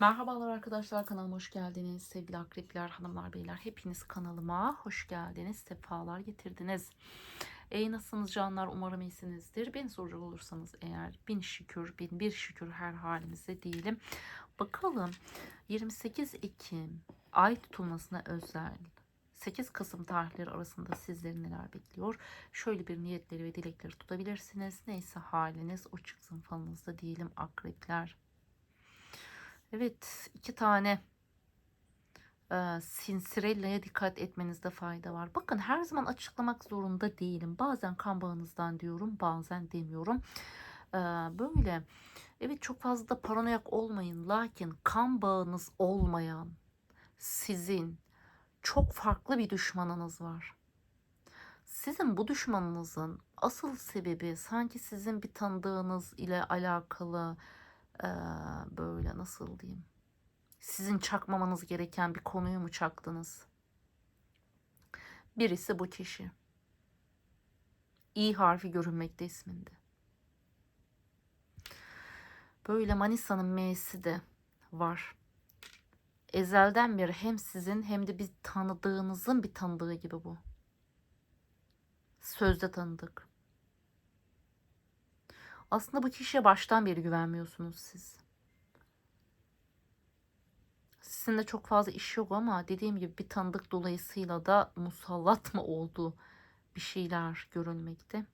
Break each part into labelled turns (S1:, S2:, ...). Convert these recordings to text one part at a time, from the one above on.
S1: Merhabalar arkadaşlar kanalıma hoş geldiniz. Sevgili akrepler, hanımlar, beyler hepiniz kanalıma hoş geldiniz. Sefalar getirdiniz. Ey nasılsınız canlar? Umarım iyisinizdir. Beni soracak olursanız eğer bin şükür, bin bir şükür her halimizde diyelim. Bakalım 28 Ekim ay tutulmasına özel 8 Kasım tarihleri arasında sizleri neler bekliyor? Şöyle bir niyetleri ve dilekleri tutabilirsiniz. Neyse haliniz o çıksın falınızda diyelim akrepler. Evet iki tane e, Sinsirella'ya dikkat etmenizde fayda var. Bakın her zaman açıklamak zorunda değilim. Bazen kan bağınızdan diyorum bazen demiyorum. E, böyle evet çok fazla da paranoyak olmayın. Lakin kan bağınız olmayan sizin çok farklı bir düşmanınız var. Sizin bu düşmanınızın asıl sebebi sanki sizin bir tanıdığınız ile alakalı eee, böyle nasıl diyeyim? Sizin çakmamanız gereken bir konuyu mu çaktınız? Birisi bu kişi. İ harfi görünmekte isminde. Böyle Manisa'nın M'si de var. Ezelden beri hem sizin hem de bir tanıdığınızın bir tanıdığı gibi bu. Sözde tanıdık. Aslında bu kişiye baştan beri güvenmiyorsunuz siz. Sizinle çok fazla iş yok ama dediğim gibi bir tanıdık dolayısıyla da musallat mı oldu bir şeyler görülmekte.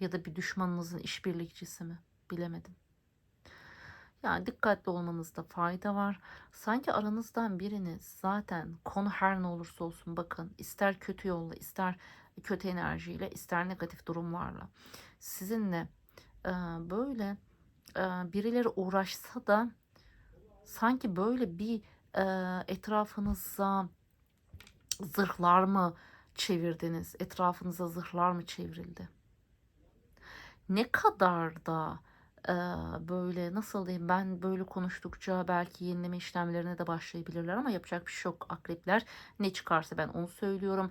S1: Ya da bir düşmanınızın işbirlikçisi mi bilemedim. Yani dikkatli olmanızda fayda var. Sanki aranızdan biriniz zaten konu her ne olursa olsun bakın ister kötü yolla ister kötü enerjiyle ister negatif durumlarla sizinle e, böyle e, birileri uğraşsa da sanki böyle bir e, etrafınıza zırhlar mı çevirdiniz? Etrafınıza zırhlar mı çevrildi? Ne kadar da böyle nasıl diyeyim ben böyle konuştukça belki yenileme işlemlerine de başlayabilirler ama yapacak bir şey yok akrepler. Ne çıkarsa ben onu söylüyorum.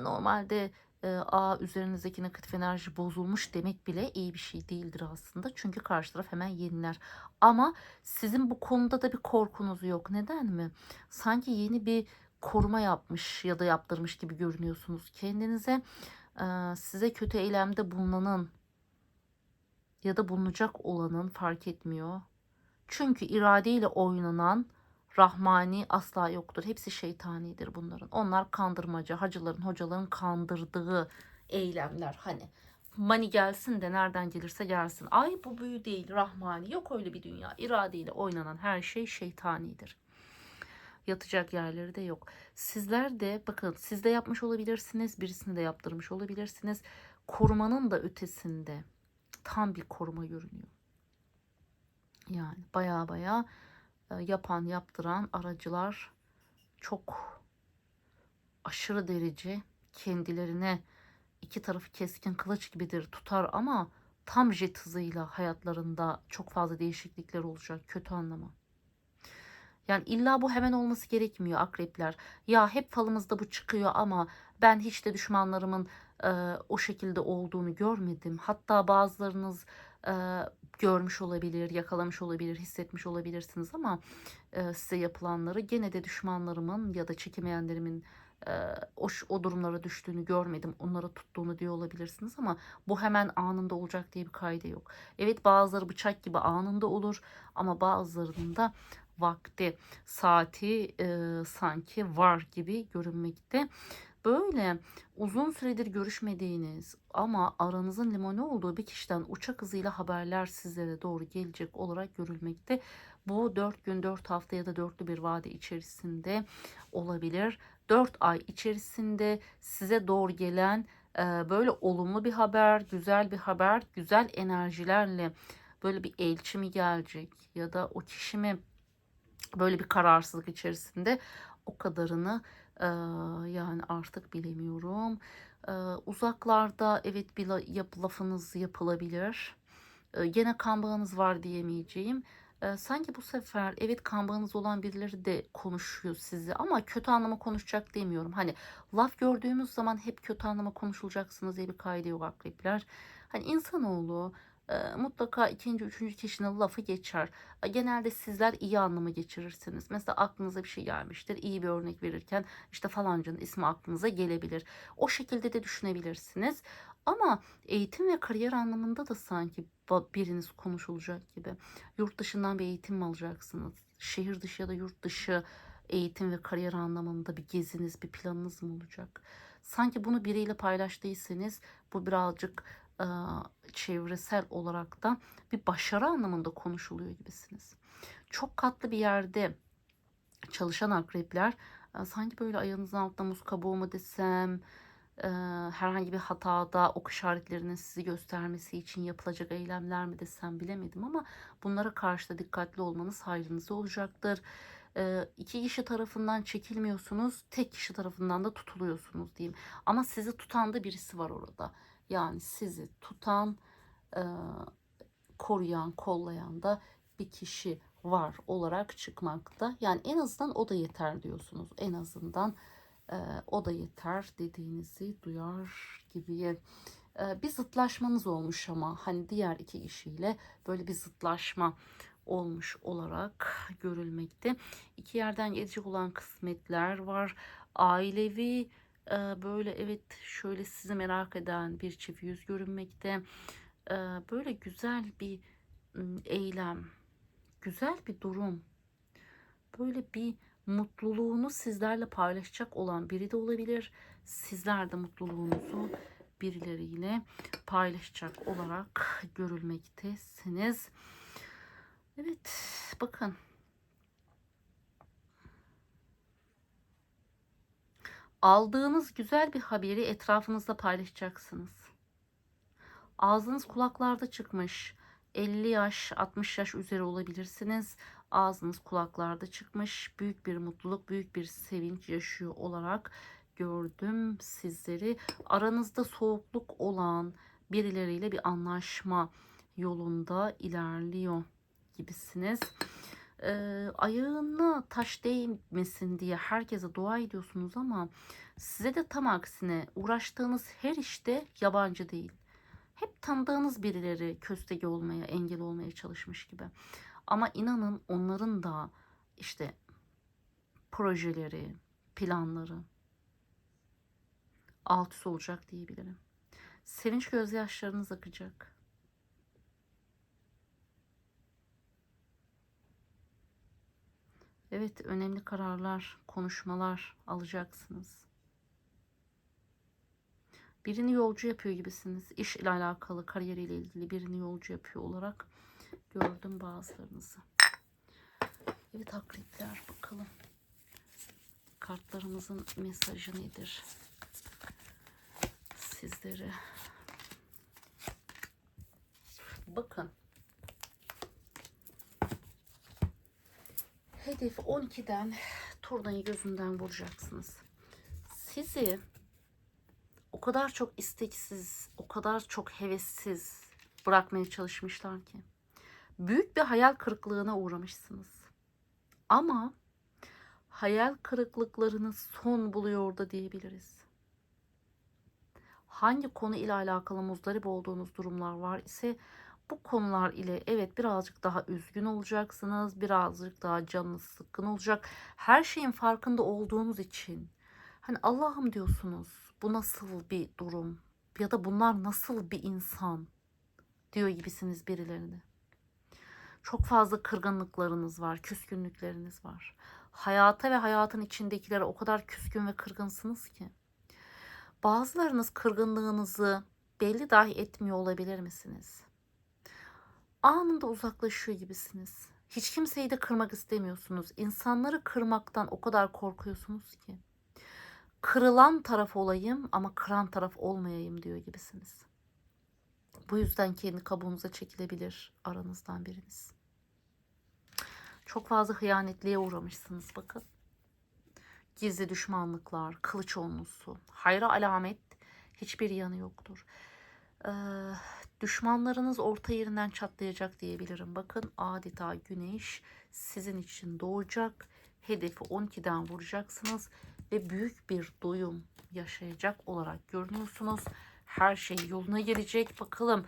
S1: Normalde e, a üzerinizdeki negatif enerji bozulmuş demek bile iyi bir şey değildir aslında. Çünkü karşı taraf hemen yeniler. Ama sizin bu konuda da bir korkunuz yok. Neden mi? Sanki yeni bir koruma yapmış ya da yaptırmış gibi görünüyorsunuz kendinize. E, size kötü eylemde bulunanın ya da bulunacak olanın fark etmiyor. Çünkü iradeyle oynanan Rahmani asla yoktur. Hepsi şeytanidir bunların. Onlar kandırmaca, hacıların, hocaların kandırdığı eylemler. Hani mani gelsin de nereden gelirse gelsin. Ay bu büyü değil, Rahmani. Yok öyle bir dünya. İradeyle oynanan her şey şeytanidir. Yatacak yerleri de yok. Sizler de bakın siz de yapmış olabilirsiniz. Birisini de yaptırmış olabilirsiniz. Korumanın da ötesinde tam bir koruma görünüyor. Yani baya baya yapan yaptıran aracılar çok aşırı derece kendilerine iki tarafı keskin kılıç gibidir tutar ama tam jet hızıyla hayatlarında çok fazla değişiklikler olacak kötü anlama. Yani illa bu hemen olması gerekmiyor akrepler. Ya hep falımızda bu çıkıyor ama ben hiç de düşmanlarımın e, o şekilde olduğunu görmedim. Hatta bazılarınız e, görmüş olabilir, yakalamış olabilir, hissetmiş olabilirsiniz ama e, size yapılanları gene de düşmanlarımın ya da çekemeyenlerimin e, o, o durumlara düştüğünü görmedim. Onlara tuttuğunu diyor olabilirsiniz ama bu hemen anında olacak diye bir kaydı yok. Evet bazıları bıçak gibi anında olur ama bazılarının da vakti, saati e, sanki var gibi görünmekte. Böyle uzun süredir görüşmediğiniz ama aranızın limoni olduğu bir kişiden uçak hızıyla haberler sizlere doğru gelecek olarak görülmekte. Bu 4 gün 4 hafta ya da dörtlü bir vade içerisinde olabilir. 4 ay içerisinde size doğru gelen e, böyle olumlu bir haber, güzel bir haber, güzel enerjilerle böyle bir elçi mi gelecek ya da o kişi mi böyle bir kararsızlık içerisinde o kadarını yani artık bilemiyorum. Uzaklarda evet bir yap, lafınız yapılabilir. E, gene kan var diyemeyeceğim. Sanki bu sefer evet kan bağınız olan birileri de konuşuyor sizi ama kötü anlama konuşacak demiyorum. Hani laf gördüğümüz zaman hep kötü anlama konuşulacaksınız diye bir kaydı yok akrepler. Hani insanoğlu mutlaka ikinci, üçüncü kişinin lafı geçer. Genelde sizler iyi anlamı geçirirsiniz. Mesela aklınıza bir şey gelmiştir. İyi bir örnek verirken işte falancanın ismi aklınıza gelebilir. O şekilde de düşünebilirsiniz. Ama eğitim ve kariyer anlamında da sanki biriniz konuşulacak gibi. Yurt dışından bir eğitim mi alacaksınız? Şehir dışı ya da yurt dışı eğitim ve kariyer anlamında bir geziniz, bir planınız mı olacak? Sanki bunu biriyle paylaştıysanız bu birazcık çevresel olarak da bir başarı anlamında konuşuluyor gibisiniz. Çok katlı bir yerde çalışan akrepler e, sanki böyle ayağınızın altında muz kabuğu mu desem e, herhangi bir hatada ok işaretlerinin sizi göstermesi için yapılacak eylemler mi desem bilemedim ama bunlara karşı da dikkatli olmanız hayrınıza olacaktır. E, iki kişi tarafından çekilmiyorsunuz, tek kişi tarafından da tutuluyorsunuz diyeyim. Ama sizi tutan da birisi var orada. Yani sizi tutan, koruyan, kollayan da bir kişi var olarak çıkmakta. Yani en azından o da yeter diyorsunuz. En azından o da yeter dediğinizi duyar gibi. Bir zıtlaşmanız olmuş ama hani diğer iki kişiyle böyle bir zıtlaşma olmuş olarak görülmekte. İki yerden gelecek olan kısmetler var. Ailevi böyle evet şöyle sizi merak eden bir çift yüz görünmekte. Böyle güzel bir eylem, güzel bir durum, böyle bir mutluluğunu sizlerle paylaşacak olan biri de olabilir. Sizler de mutluluğunuzu birileriyle paylaşacak olarak görülmektesiniz. Evet, bakın. Aldığınız güzel bir haberi etrafınızda paylaşacaksınız. Ağzınız kulaklarda çıkmış. 50 yaş, 60 yaş üzeri olabilirsiniz. Ağzınız kulaklarda çıkmış. Büyük bir mutluluk, büyük bir sevinç yaşıyor olarak gördüm sizleri. Aranızda soğukluk olan birileriyle bir anlaşma yolunda ilerliyor gibisiniz. Ee, ayağına taş değmesin diye herkese dua ediyorsunuz ama size de tam aksine uğraştığınız her işte yabancı değil. Hep tanıdığınız birileri köstege olmaya, engel olmaya çalışmış gibi. Ama inanın onların da işte projeleri, planları alt üst olacak diyebilirim. Sevinç gözyaşlarınız akacak. Evet, önemli kararlar, konuşmalar alacaksınız. Birini yolcu yapıyor gibisiniz. İş ile alakalı, kariyeriyle ilgili birini yolcu yapıyor olarak gördüm bazılarınızı. Evet akrepler bakalım. Kartlarımızın mesajı nedir? Sizlere. Bakın. Hedef 12'den turnayı gözünden vuracaksınız. Sizi o kadar çok isteksiz, o kadar çok hevessiz bırakmaya çalışmışlar ki. Büyük bir hayal kırıklığına uğramışsınız. Ama hayal kırıklıklarınız son buluyor da diyebiliriz. Hangi konu ile alakalı muzdarip olduğunuz durumlar var ise bu konular ile evet birazcık daha üzgün olacaksınız. Birazcık daha canınız sıkkın olacak. Her şeyin farkında olduğunuz için hani Allah'ım diyorsunuz. Bu nasıl bir durum? Ya da bunlar nasıl bir insan? diyor gibisiniz birilerine. Çok fazla kırgınlıklarınız var, küskünlükleriniz var. Hayata ve hayatın içindekilere o kadar küskün ve kırgınsınız ki. Bazılarınız kırgınlığınızı belli dahi etmiyor olabilir misiniz? Anında uzaklaşıyor gibisiniz. Hiç kimseyi de kırmak istemiyorsunuz. İnsanları kırmaktan o kadar korkuyorsunuz ki. Kırılan taraf olayım ama kıran taraf olmayayım diyor gibisiniz. Bu yüzden kendi kabuğunuza çekilebilir aranızdan biriniz. Çok fazla hıyanetliğe uğramışsınız bakın. Gizli düşmanlıklar, kılıç onlusu, hayra alamet hiçbir yanı yoktur. Ee, düşmanlarınız orta yerinden çatlayacak diyebilirim. Bakın adeta güneş sizin için doğacak. Hedefi 12'den vuracaksınız ve büyük bir doyum yaşayacak olarak görünüyorsunuz. Her şey yoluna girecek. Bakalım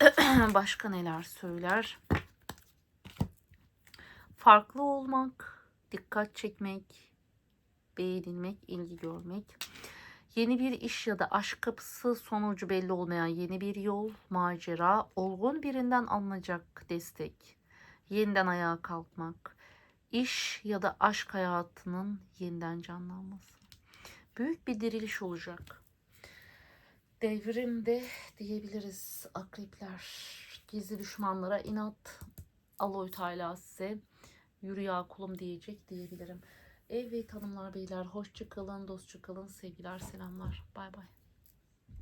S1: başka neler söyler. Farklı olmak, dikkat çekmek, beğenilmek, ilgi görmek. Yeni bir iş ya da aşk kapısı sonucu belli olmayan yeni bir yol, macera, olgun birinden alınacak destek, yeniden ayağa kalkmak, iş ya da aşk hayatının yeniden canlanması. Büyük bir diriliş olacak. Devrimde diyebiliriz akrepler. Gizli düşmanlara inat. Aloy Tayla size yürü ya kulum diyecek diyebilirim. Evet hanımlar beyler hoşça kalın, dostça kalın, sevgiler, selamlar. Bay bay.